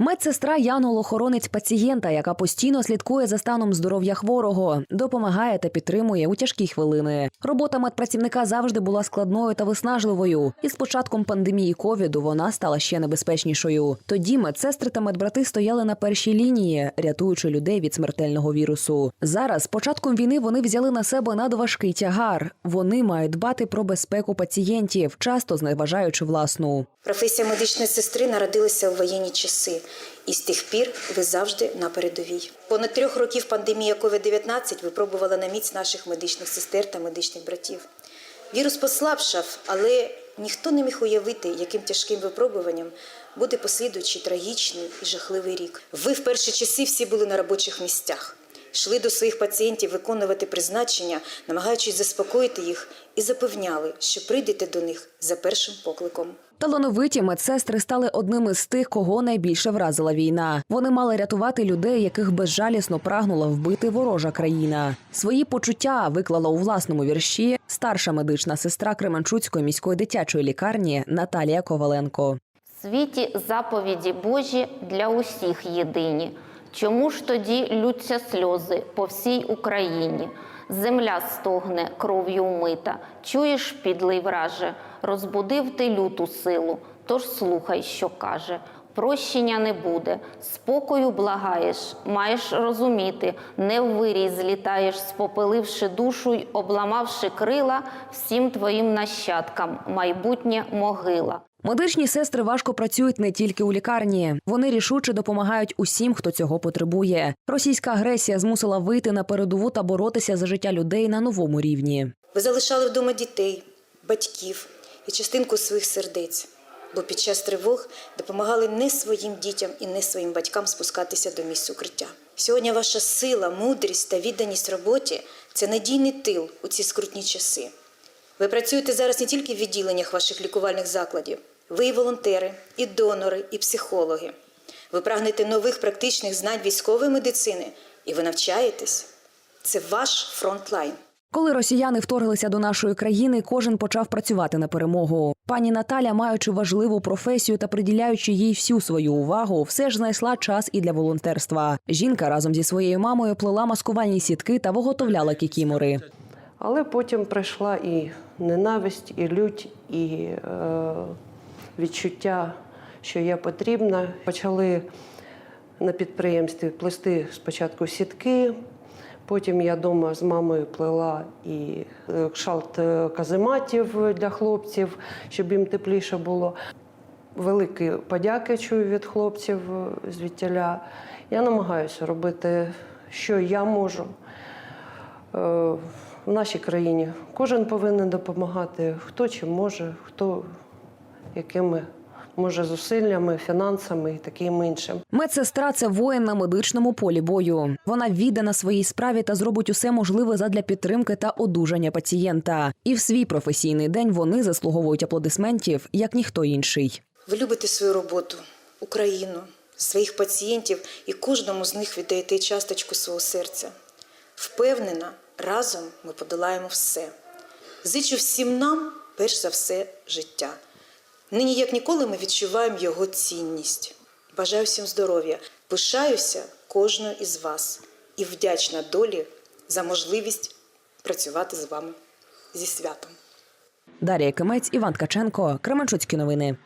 Медсестра янголохоронець пацієнта, яка постійно слідкує за станом здоров'я хворого, допомагає та підтримує у тяжкі хвилини. Робота медпрацівника завжди була складною та виснажливою. І з початком пандемії ковіду вона стала ще небезпечнішою. Тоді медсестри та медбрати стояли на першій лінії, рятуючи людей від смертельного вірусу. Зараз, початком війни, вони взяли на себе надважкий тягар. Вони мають дбати про безпеку пацієнтів, часто зневажаючи власну. Професія медичної сестри народилася у воєнні часи, і з тих пір ви завжди на передовій. Понад трьох років пандемія COVID-19 випробувала на міць наших медичних сестер та медичних братів. Вірус послабшав, але ніхто не міг уявити, яким тяжким випробуванням буде послідуючий трагічний і жахливий рік. Ви в перші часи всі були на робочих місцях. Йшли до своїх пацієнтів виконувати призначення, намагаючись заспокоїти їх, і запевняли, що прийдете до них за першим покликом. Талановиті медсестри стали одним із тих, кого найбільше вразила війна. Вони мали рятувати людей, яких безжалісно прагнула вбити ворожа країна. Свої почуття виклала у власному вірші старша медична сестра Кременчуцької міської дитячої лікарні Наталія Коваленко. В світі заповіді Божі для усіх єдині. Чому ж тоді лються сльози по всій Україні? Земля стогне кров'ю умита. Чуєш, підлий враже, розбудив ти люту силу, тож слухай, що каже. Прощення не буде, спокою благаєш, маєш розуміти, не в вирій злітаєш, спопиливши душу й обламавши крила всім твоїм нащадкам, майбутнє могила. Медичні сестри важко працюють не тільки у лікарні. Вони рішуче допомагають усім, хто цього потребує. Російська агресія змусила вийти на передову та боротися за життя людей на новому рівні. Ви залишали вдома дітей, батьків і частинку своїх сердець, бо під час тривог допомагали не своїм дітям і не своїм батькам спускатися до місць укриття. Сьогодні ваша сила, мудрість та відданість роботі це надійний тил у ці скрутні часи. Ви працюєте зараз не тільки в відділеннях ваших лікувальних закладів, ви і волонтери, і донори, і психологи. Ви прагнете нових практичних знань військової медицини, і ви навчаєтесь. Це ваш фронтлайн. Коли росіяни вторглися до нашої країни, кожен почав працювати на перемогу. Пані Наталя, маючи важливу професію та приділяючи їй всю свою увагу, все ж знайшла час і для волонтерства. Жінка разом зі своєю мамою плела маскувальні сітки та виготовляла кікімори. Але потім прийшла і ненависть, і лють, і е, відчуття, що я потрібна. Почали на підприємстві плести спочатку сітки. Потім я вдома з мамою плела і е, кшалт е, казематів для хлопців, щоб їм тепліше було. Великі подяки чую від хлопців е, звідтіля. Я намагаюся робити, що я можу. В нашій країні кожен повинен допомагати, хто чим може, хто якими може зусиллями, фінансами і таким іншим. Медсестра це воїн на медичному полі бою. Вона віддана своїй справі та зробить усе можливе задля підтримки та одужання пацієнта. І в свій професійний день вони заслуговують аплодисментів як ніхто інший. Ви любите свою роботу, Україну, своїх пацієнтів і кожному з них віддаєте часточку свого серця. Впевнена, разом ми подолаємо все. Зичу всім нам, перш за все, життя. Нині, як ніколи, ми відчуваємо його цінність. Бажаю всім здоров'я, пишаюся кожною із вас і вдячна долі за можливість працювати з вами зі святом. Дар'я Кимець, Іван Ткаченко, Кременчуцькі новини.